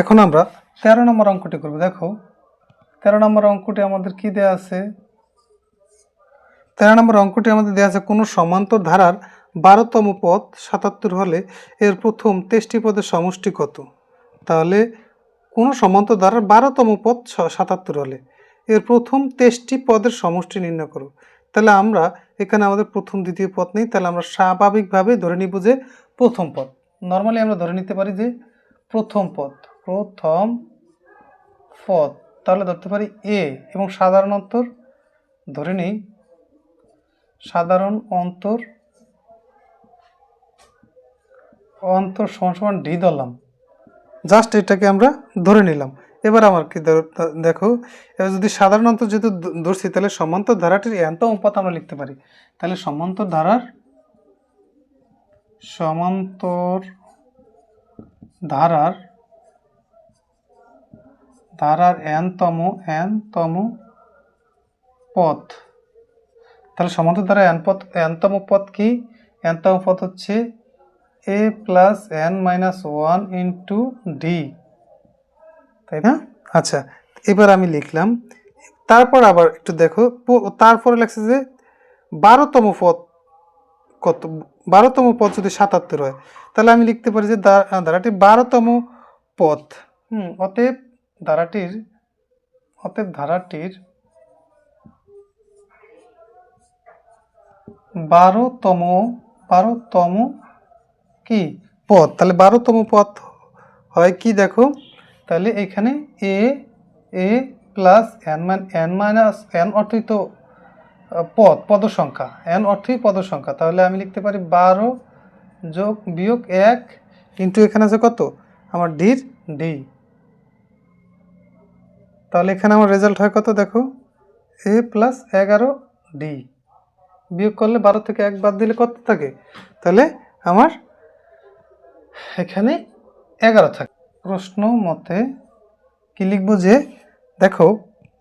এখন আমরা তেরো নম্বর অঙ্কটি করব। দেখো, তেরো নম্বর অঙ্কটি আমাদের কি দেয়া আছে? তেরো নম্বর অঙ্কটি আমাদের দেওয়া আছে কোনো সমান্তর ধারার বারোতম পদ সাতাত্তর হলে এর প্রথম তেষ্টি পদের সমষ্টি কত? তাহলে কোনো সমান্তর ধারার বারোতম পদ সাতাত্তর হলে এর প্রথম তেষ্টি পদের সমষ্টি নির্ণয় করো। তাহলে আমরা এখানে আমাদের প্রথম দ্বিতীয় পদ নেই, তাহলে আমরা স্বাভাবিকভাবে ধরে নিব যে প্রথম পদ। নর্মালি আমরা ধরে নিতে পারি যে প্রথম পদ। প্রথম পদ। তাহলে ধরতে পারি এ এবং সাধারণ অন্তর, ধরে নিই, সাধারণ অন্তর অন্তর সমান সমান ডি ধরলাম। জাস্ট এটাকে আমরা ধরে নিলাম। এবার আমার কি দেখো, এবার যদি সাধারণ অন্তর যেহেতু ধরছি, তাহলে সমান্তর ধারাটির এত অনুপাত আমরা লিখতে পারি। তাহলে সমান্তর ধারার সমান্তর ধারার ধারার এনতম এনতম পথ। তাহলে সমান্তর ধারা এন পথ এনতম পথ কি? এনতম পথ হচ্ছে a plus n minus one into d তাই না? আচ্ছা এবার আমি লিখলাম। তারপর আবার একটু দেখো তারপরে লেখছে যে বারোতম পথ কত, বারোতম পদ যদি সাতাত্তর হয়, তাহলে আমি লিখতে পারি যে ধারাটি বারোতম পথ। হুম, অতএব ধারাটির, অতএব ধারাটির বারোতম বারোতম কি পদ তাহলে বারোতম পদ হয় কি দেখো? তাহলে এখানে এ এ প্লাস এন মান এন মাইনাস এন অর্থই তো পদ পদ সংখ্যা এন অর্থই পদ সংখ্যা তাহলে আমি লিখতে পারি বারো যোগ বিয়োগ এক কিন্তু এখানে আছে কত? আমার ডির ডি তাহলে এখানে আমার রেজাল্ট হয় কত দেখো? এ প্লাস এগারো ডি বিয়োগ করলে বারো থেকে এক বাদ দিলে কত থাকে? তাহলে আমার এখানে এগারো থাকে। প্রশ্ন মতে কি লিখব যে, দেখো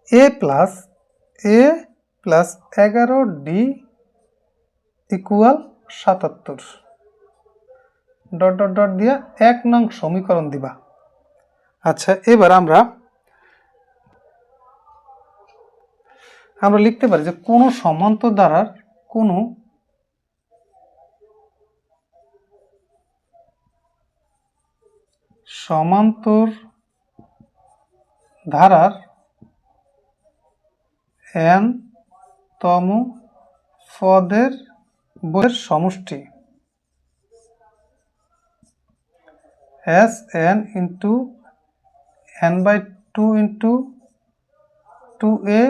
এ প্লাস এ প্লাস এগারো ডি ইকুয়াল সাতাত্তর। ডট ডট ডট দিয়া এক নং সমীকরণ দিবা। আচ্ছা এবার আমরা আমরা লিখতে পারি যে কোনো সমান্তর দ্বারার কোনো সমান্তর ধারার এন তম পদের বইয়ের সমষ্টি s n into n by two into two a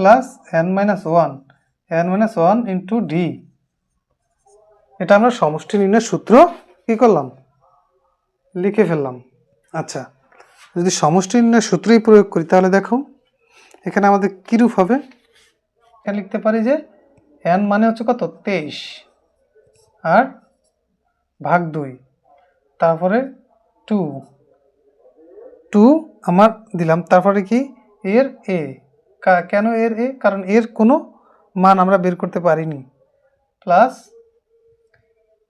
plus n minus one n minus one into d এটা আমরা সমষ্টি নির্ণয়ের সূত্র কি করলাম? লিখে ফেললাম। আচ্ছা যদি সমষ্টি নির্ণয়ের সূত্রই প্রয়োগ করি তাহলে দেখো, এখানে আমাদের কীরূপ হবে? এখানে লিখতে পারি যে এন মানে হচ্ছে কত? তেইশ। আর ভাগ দুই, তারপরে টু টু আমার দিলাম, তারপরে কি? এর এ কেন এর এ? কারণ এর কোনো মান আমরা বের করতে পারিনি। প্লাস,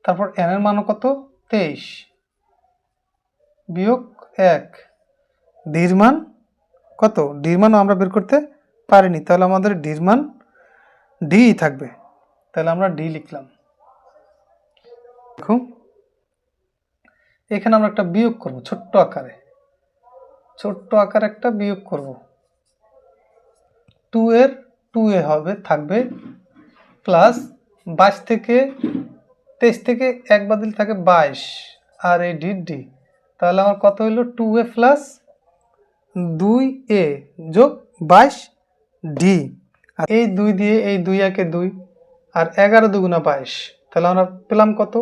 তারপর এন এর মানও কত? তেইশ। বিয়োগ এক। ডির মান কত? ডির মানও আমরা বের করতে পারিনি। তাহলে আমাদের ডির মান ডি থাকবে। তাহলে আমরা ডি লিখলাম। দেখুন, এখানে আমরা একটা বিয়োগ করব, ছোট্ট আকারে। ছোট্ট আকারে একটা বিয়োগ করব। টু এর টু এ হবে, থাকবে প্লাস বাইশ থেকে তেইশ থেকে এক বাদিল থাকে বাইশ, আর এই ডি ডি তাহলে আমার কত হইল? টু এ প্লাস দুই এ যোগ বাইশ ডি আর এই দুই দিয়ে এই দুই একে দুই, আর এগারো দুগুণা বাইশ। তাহলে আমরা পেলাম কত?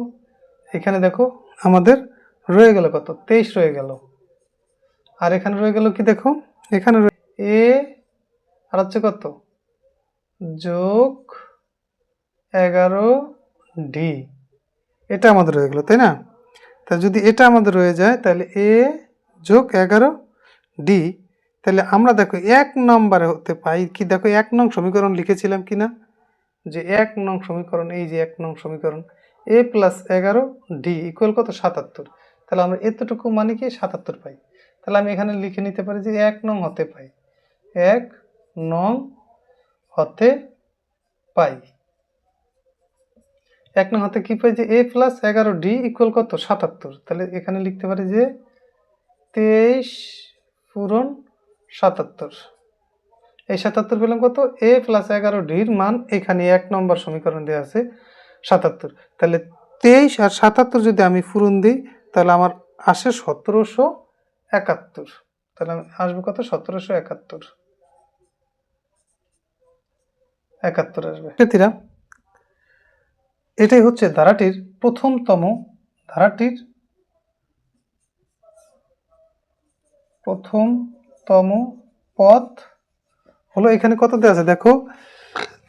এখানে দেখো আমাদের রয়ে গেল কত? তেইশ রয়ে গেল। আর এখানে রয়ে গেল কি দেখো? এখানে এ আর হচ্ছে কত? যোগ এগারো ডি এটা আমাদের রয়ে গেলো, তাই না? তা যদি এটা আমাদের রয়ে যায়, তাহলে এ যোগ এগারো ডি তাহলে আমরা দেখো এক নম্বরে হতে পাই কি? দেখো এক নং সমীকরণ লিখেছিলাম কি না যে এক নং সমীকরণ, এই যে এক নং সমীকরণ এ প্লাস এগারো ডি ইকুয়াল কত? সাতাত্তর। তাহলে আমরা এতটুকু মানে কি? সাতাত্তর পাই। তাহলে আমি এখানে লিখে নিতে পারি যে এক নং হতে পাই। এক নং হতে পাই। এক নং হাতে কি পাই? যে এ প্লাস এগারো ডি ইকুয়াল কত? সাতাত্তর। তাহলে এখানে লিখতে পারি যে তেইশ পূরণ সাতাত্তর। এই সাতাত্তর পেলাম কত? এ প্লাস এগারো ডির মান এখানে এক নম্বর সমীকরণ দেওয়া আছে, সাতাত্তর। তাহলে তেইশ আর সাতাত্তর যদি আমি পূরণ দিই, তাহলে আমার আসে সতেরোশো একাত্তর। তাহলে আমি আসব কত? সতেরোশো একাত্তর। একাত্তর আসবে। শিক্ষার্থীরা এটাই হচ্ছে ধারাটির প্রথমতম ধারাটির প্রথমতম পথ হলো এখানে কত দেওয়া আছে? দেখো,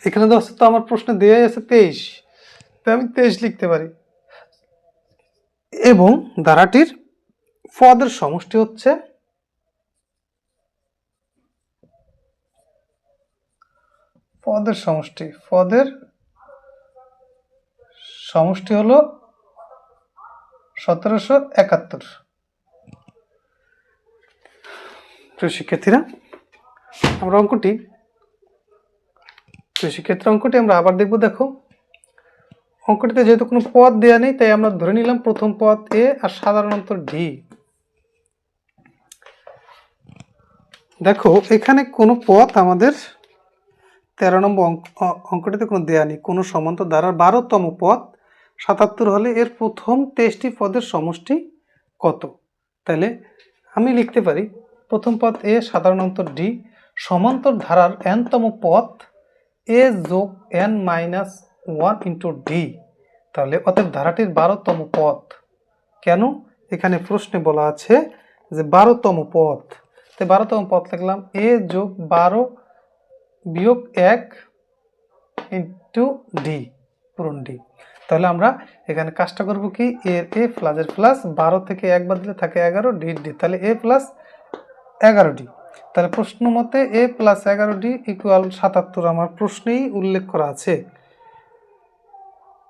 এখানে দেওয়া তো আমার প্রশ্নে দেওয়াই আছে তেইশ। তো আমি তেইশ লিখতে পারি। এবং ধারাটির পদের সমষ্টি হচ্ছে পদের সমষ্টি। পদের সমষ্টি হলো সতেরোশো একাত্তর। প্রিয় শিক্ষার্থীরা, আমরা অঙ্কটি, প্রিয় অঙ্কটি আমরা আবার দেখব, দেখো। অঙ্কটিতে যেহেতু কোনো পদ দেওয়া নেই, তাই আমরা ধরে নিলাম প্রথম পদ এ আর সাধারণত ডি। দেখো, এখানে কোনো পথ আমাদের তেরো নম্বর অঙ্ক অঙ্কটিতে কোনো দেয়া নেই, কোনো সমান্তর ধারার বারোতম পদ, সাতাত্তর হলে এর প্রথম তেইশটি পদের সমষ্টি কত? তাহলে আমি লিখতে পারি, প্রথম পদ এ সাধারণত ডি, সমান্তর ধারার এনতম পথ এ যোগ n minus one into d. তাহলে অতএব ধারাটির বারোতম পথ কেন? এখানে প্রশ্নে বলা আছে যে বারোতম পথ তো বারোতম পথ লিখলাম, এ যোগ বারো বিয়োগ এক ইন্টু ডি পূরণ ডি তাহলে আমরা এখানে কাজটা করব কি? এর এ প্লাসের প্লাস বারো থেকে এক বাদ দিলে থাকে এগারো ডি ডি তাহলে এ প্লাস এগারো ডি তাহলে প্রশ্ন মতে এ প্লাস এগারো ডি ইকুয়াল সাতাত্তর আমার প্রশ্নেই উল্লেখ করা আছে।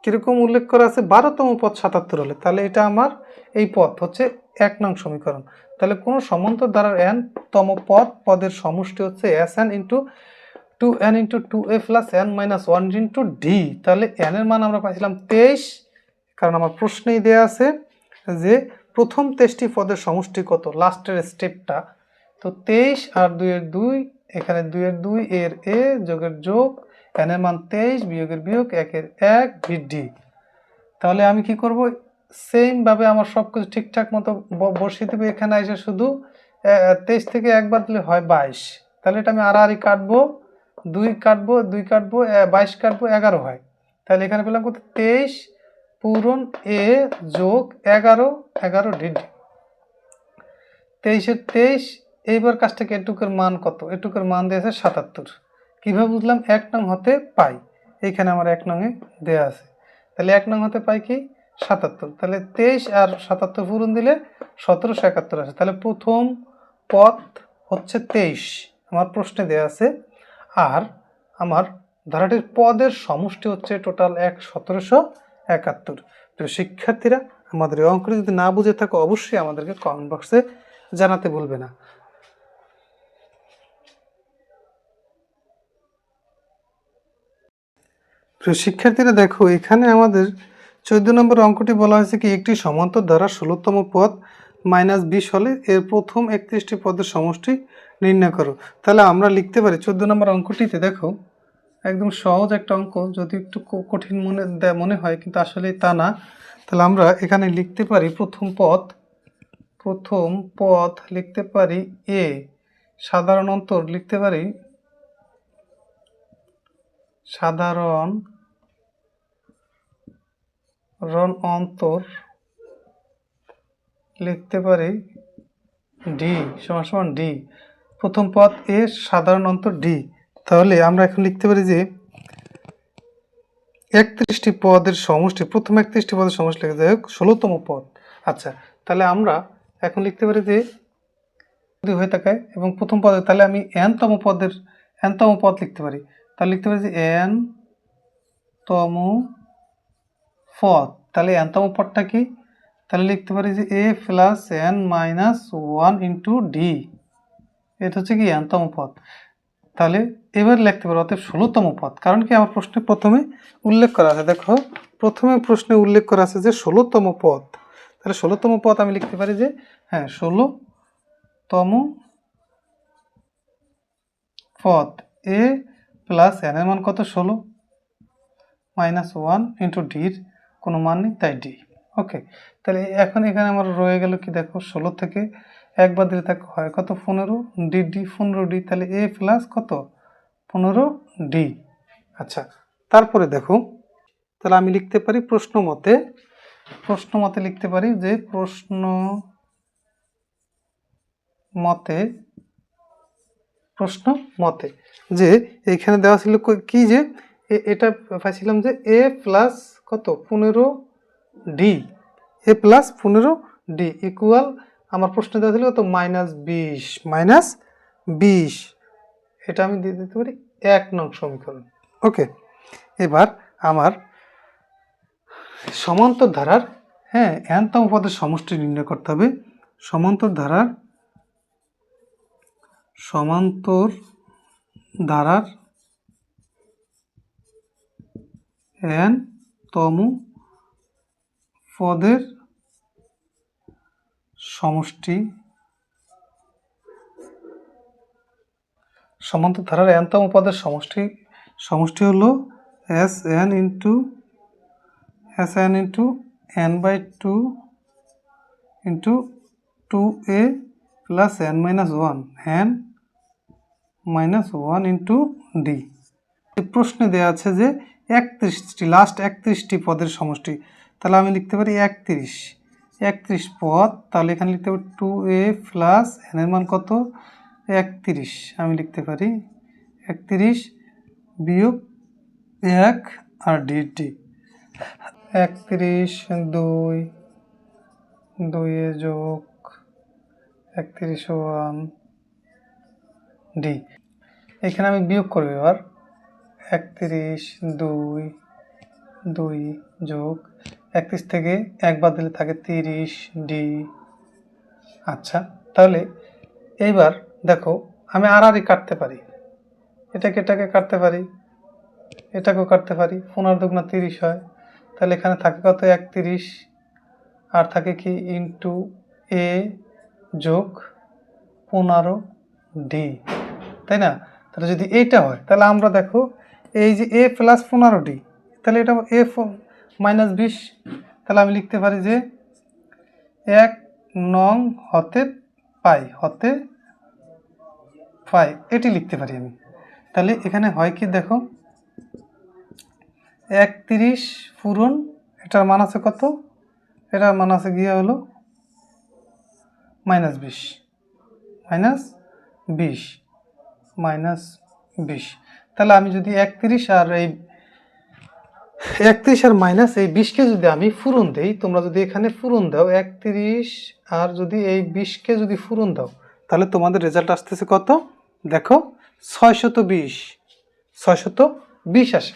কীরকম উল্লেখ করা আছে? বারোতম পদ সাতাত্তর হলে। তাহলে এটা আমার এই পথ হচ্ছে এক নং সমীকরণ। তাহলে কোনো সমান্তর দ্বারার এন তম পদ, পদের সমষ্টি হচ্ছে s n into two n into two a plus n minus one into d তাহলে এন এর মান আমরা পাইছিলাম তেইশ, কারণ আমার প্রশ্নেই দেয়া আছে যে প্রথম তেইশটি পদের সমষ্টি কত, লাস্টের স্টেপটা। তো তেইশ আর দুইয়ের দুই, এখানে দুইয়ের দুই, এর এ যোগের যোগ এন এর মান তেইশ, বিয়োগের বিয়োগ, একের এক ডি তাহলে আমি কি করব? সেম ভাবে আমার সব কিছু ঠিকঠাক মতো বসিয়ে দেবো এখানে এসে শুধু তেইশ থেকে একবার দিলে হয় বাইশ। তাহলে এটা আমি আড়াআড়ি কাটবো। দুই কাটবো দুই কাটবো বাইশ কাটবো, এগারো হয়। তাহলে এখানে পেলাম কত? তেইশ পূরণ এ যোগ এগারো এগারো ডিডি তেইশের তেইশ, এইবার কাজটাকে এটুকের মান কত? এটুকের মান দিয়েছে সাতাত্তর। কীভাবে বুঝলাম? এক নং হতে পাই। এইখানে আমার এক নংয়ে দেয়া আছে। তাহলে এক নং হতে পাই কি? সাতাত্তর। তাহলে তেইশ আর সাতাত্তর পূরণ দিলে সতেরোশো একাত্তর আছে তাহলে প্রথম পথ হচ্ছে তেইশ। আমার প্রশ্নে দেয়া আছে আর আমার ধারাটির পদের সমষ্টি হচ্ছে টোটাল এক সতেরোশো একাত্তর। তো শিক্ষার্থীরা, আমাদের অঙ্কটি যদি না বুঝে থাকো, অবশ্যই আমাদেরকে কমেন্ট বক্সে জানাতে ভুলবে না। প্রিয় শিক্ষার্থীরা, দেখো, এখানে আমাদের চোদ্দ নম্বর অঙ্কটি বলা হয়েছে কি, একটি সমান্তর দ্বারা ষোলোতম পদ মাইনাস বিশ হলে এর প্রথম একত্রিশটি পদের সমষ্টি নির্ণয় করো। তাহলে আমরা লিখতে পারি, চোদ্দ নম্বর অঙ্কটিতে দেখো, একদম সহজ একটা অঙ্ক, যদি একটু কঠিন মনে মনে হয়, কিন্তু আসলে তা না। তাহলে আমরা এখানে লিখতে পারি প্রথম পথ প্রথম পথ লিখতে পারি এ সাধারণ অন্তর লিখতে পারি, সাধারণ রন অন্তর লিখতে পারি ডি সমান সমান ডি প্রথম পদ এ সাধারণ অন্তর ডি। তাহলে আমরা এখন লিখতে পারি যে একত্রিশটি পদের সমষ্টি, প্রথম একত্রিশটি পদের সমষ্টি লিখে হোক, ষোলোতম পদ। আচ্ছা তাহলে আমরা এখন লিখতে পারি যে যদি হয়ে থাকে এবং প্রথম পদে, তাহলে আমি এনতম পদের, এনতম পদ লিখতে পারি। তাহলে লিখতে পারি যে এন তম পদ। তাহলে এনতম পদটা কি? তাহলে লিখতে পারি যে a plus n minus one into d. এটা হচ্ছে কি এনতম পদ তাহলে এবার লিখতে পারো, অতএব ষোলোতম পদ কারণ কি আমার প্রশ্নে প্রথমে উল্লেখ করা আছে। দেখো, প্রথমে প্রশ্নে উল্লেখ করা আছে যে ষোলোতম পদ তাহলে ষোলোতম পদ আমি লিখতে পারি যে হ্যাঁ ষোলোতম পদ এ প্লাস এন এর মান কত? ষোলো। মাইনাস ওয়ান ইন্টু ডির কোনো মান নেই, তাই ডি ওকে তাহলে এখন এখানে আমার রয়ে গেল কি দেখো, ষোলো থেকে একবার দিলে থাকে হয় কত? পনেরো ডি ডি পনেরো ডি তাহলে এ প্লাস কত? পনেরো ডি আচ্ছা তারপরে দেখো, তাহলে আমি লিখতে পারি প্রশ্ন মতে প্রশ্ন মতে লিখতে পারি যে প্রশ্ন মতে প্রশ্ন মতে, যে এইখানে দেওয়া ছিল কি যে? এটা পাইছিলাম যে এ প্লাস কত? পনেরো ডি এ প্লাস পনেরো ডি ইকুয়াল আমার প্রশ্ন দেওয়া ছিল কত মাইনাস বিশ মাইনাস বিশ। এটা আমি দিয়ে দিতে পারি এক নং সমীকরণ। ওকে এবার আমার সমান্তর ধারার হ্যাঁ এনতম পদের সমষ্টি নির্ণয় করতে হবে। সমান্তর ধারার সমান্তর ধারার এন তম পদের সমষ্টি সমান্তর ধারার এনতম পদের সমষ্টি। সমষ্টি হলো s n into s n into n by two into two a plus n minus one n minus one into d প্রশ্নে দেওয়া আছে যে একত্রিশটি লাস্ট একত্রিশটি পদের সমষ্টি। তাহলে আমি লিখতে পারি একত্রিশ। একত্রিশ পদ, তাহলে এখানে লিখতে পারি টু এ প্লাস এনের মান কত? একত্রিশ। আমি লিখতে পারি একত্রিশ বিয়োগ এক আর ডি ডি একত্রিশ দুই দুইয়ে যোগ একত্রিশ ওয়ান ডি এখানে আমি বিয়োগ করব এবার। একত্রিশ দুই দুই যোগ একত্রিশ থেকে একবার দিলে থাকে তিরিশ ডি। আচ্ছা তাহলে এইবার দেখো, আমি আর আরই কাটতে পারি। এটাকে এটাকে কাটতে পারি, এটাকেও কাটতে পারি, পনেরো দুগুণা তিরিশ হয়। তাহলে এখানে থাকে কত? একত্রিশ। আর থাকে কি? ইন্টু এ যোগ পনেরো ডি। তাই না? তাহলে যদি এইটা হয়, তাহলে আমরা দেখো, এই যে এ প্লাস পনেরো ডি, তাহলে এটা এ মাইনাস বিশ, তাহলে আমি লিখতে পারি যে এক নং হতে পাই হতে পাই, এটি লিখতে পারি আমি। তাহলে এখানে হয় কি দেখো? একত্রিশ পূরণ, এটার মান আছে কত? এটার মান আছে গিয়ে হলো মাইনাস বিশ মাইনাস বিশ মাইনাস বিশ। তাহলে আমি যদি একত্রিশ আর এই একত্রিশ আর মাইনাস এই বিশকে যদি আমি ফুরন দেই, তোমরা যদি এখানে ফুরন দাও একত্রিশ, আর যদি এই বিশকে যদি ফুরন দাও, তাহলে তোমাদের রেজাল্ট আসতেছে কত? দেখো, ছয়শত বিশ ছয়শত বিশ আসে।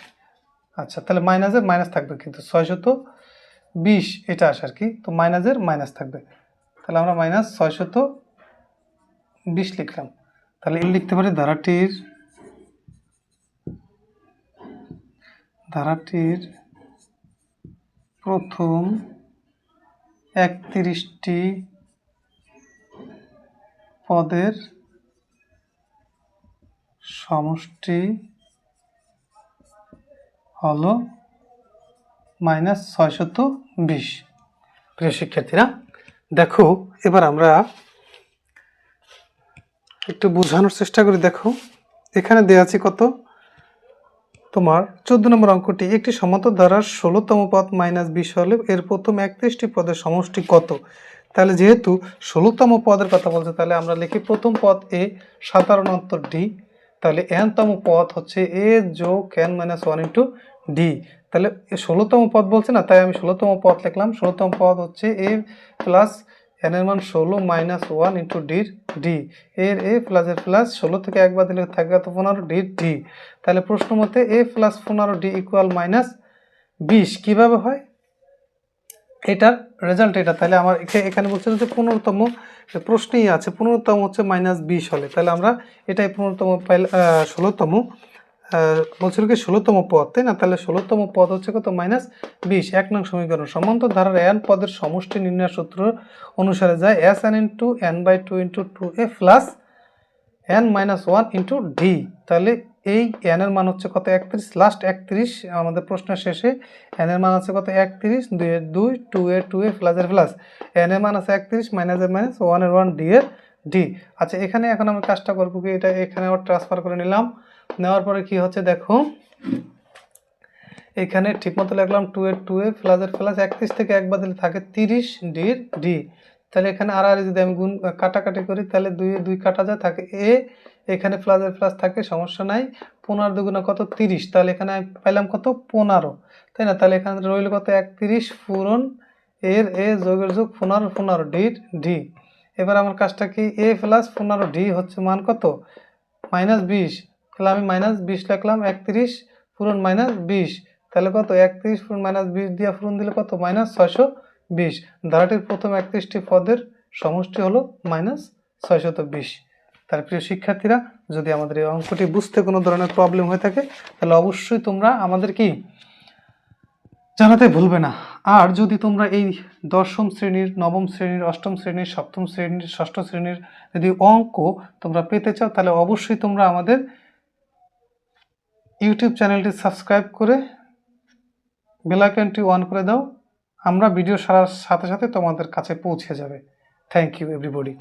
আচ্ছা তাহলে মাইনাসের মাইনাস থাকবে কিন্তু ছয়শত বিশ, এটা আসে আর কি। তো মাইনাসের মাইনাস থাকবে। তাহলে আমরা মাইনাস ছয়শত বিশ লিখলাম। তাহলে লিখতে পারি ধারাটির ধারাটির প্রথম একত্রিশটি পদের সমষ্টি হল মাইনাস ছয়শত বিশ। প্রিয় শিক্ষার্থীরা, দেখো, এবার আমরা একটু বোঝানোর চেষ্টা করি। দেখো, এখানে দেওয়া আছে কত? তোমার চোদ্দ নম্বর অঙ্কটি একটি সমান্তর ধারার ষোলোতম পদ মাইনাস বিশ হলে এর প্রথম একত্রিশটি পদের সমষ্টি কত? তাহলে যেহেতু ষোলোতম পদের কথা বলছে, তাহলে আমরা লিখি প্রথম পদ এ সাধারণ অন্তর ডি তাহলে এনতম পদ হচ্ছে এ যোগ n minus one into d তাহলে ষোলোতম পদ বলছে না, তাই আমি ষোলোতম পদ লিখলাম। ষোলোতম পদ হচ্ছে এ প্লাস এন এর মান ষোলো মাইনাস ওয়ান ইন্টু ডির ডি এর এ প্লাস এর প্লাস ষোলো থেকে একবার দিলে থাকবে তো পনেরো ডির ডি তাহলে প্রশ্ন মতে এ প্লাস পনেরো ডি ইকুয়াল মাইনাস বিশ কীভাবে হয়? এটার রেজাল্ট এটা। তাহলে আমার এখা- এখানে বলছে যে পনেরোতম প্রশ্নেই আছে, পনেরোতম হচ্ছে মাইনাস বিশ হলে। তাহলে আমরা এটাই পনেরোতম পাইল ষোলোতম বলছিল কি ষোলোতম পদ, তাই না? তাহলে ষোলোতম পদ হচ্ছে কত? মাইনাস বিশ। এক নং সমীকরণ। সমান্তর ধারার এন পদের সমষ্টি নির্ণয় সূত্র অনুসারে যায় s n into n by two into two a plus n minus one into d তাহলে এই এন এর মান হচ্ছে কত? একত্রিশ। লাস্ট একত্রিশ, আমাদের প্রশ্নের শেষে এন এর মান আছে কত? একত্রিশ। দুই এর দুই টু এর টু এ প্লাস এর প্লাস এন এর মান আছে একত্রিশ মাইনাস এর মাইনাস ওয়ানের ওয়ান ডি এর ডি আচ্ছা এখানে এখন আমি কাজটা করব কি? এটা এখানে আবার ট্রান্সফার করে নিলাম। নেওয়ার পরে কি হচ্ছে দেখো? এখানে ঠিকমতো লিখলাম টু এর টু এ প্লাস এর প্লাস একত্রিশ থেকে এক বাদিলে থাকে তিরিশ ডির ডি তাহলে এখানে আর আর যদি আমি গুণ কাটাকাটি করি, তাহলে দুই দুই কাটা যায়, থাকে এ এখানে প্লাস এর প্লাস থাকে, সমস্যা নাই। পনেরো দুগুণা কত? তিরিশ। তাহলে এখানে আমি পাইলাম কত? পনেরো। তাই না? তাহলে এখানে রইল কত? একত্রিশ পূরণ এর এ যোগের যোগ পনেরো পনেরো ডির ডি এবার আমার কাজটা কি? এ প্লাস পনেরো ডি হচ্ছে মান কত? মাইনাস বিশ। তাহলে আমি মাইনাস বিশ লিখলাম, একত্রিশ পূরণ মাইনাস বিশ। তাহলে কত? একত্রিশ পূরণ মাইনাস বিশ দিয়ে পূরণ দিলে কত? মাইনাস ছয়শো বিশ। ধারাটির প্রথম একত্রিশটি পদের সমষ্টি হলো মাইনাস ছয়শত বিশ। তার প্রিয় শিক্ষার্থীরা, যদি আমাদের এই অঙ্কটি বুঝতে কোনো ধরনের প্রবলেম হয়ে থাকে, তাহলে অবশ্যই তোমরা আমাদের কি জানাতে ভুলবে না। আর যদি তোমরা এই দশম শ্রেণির, নবম শ্রেণির, অষ্টম শ্রেণির, সপ্তম শ্রেণির, ষষ্ঠ শ্রেণির যদি অঙ্ক তোমরা পেতে চাও, তাহলে অবশ্যই তোমরা আমাদের ইউটিউব চ্যানেলটি সাবস্ক্রাইব করে বেলাইকনটি অন করে দাও। আমরা ভিডিও সারার সাথে সাথে তোমাদের কাছে পৌঁছে যাবে। Thank you everybody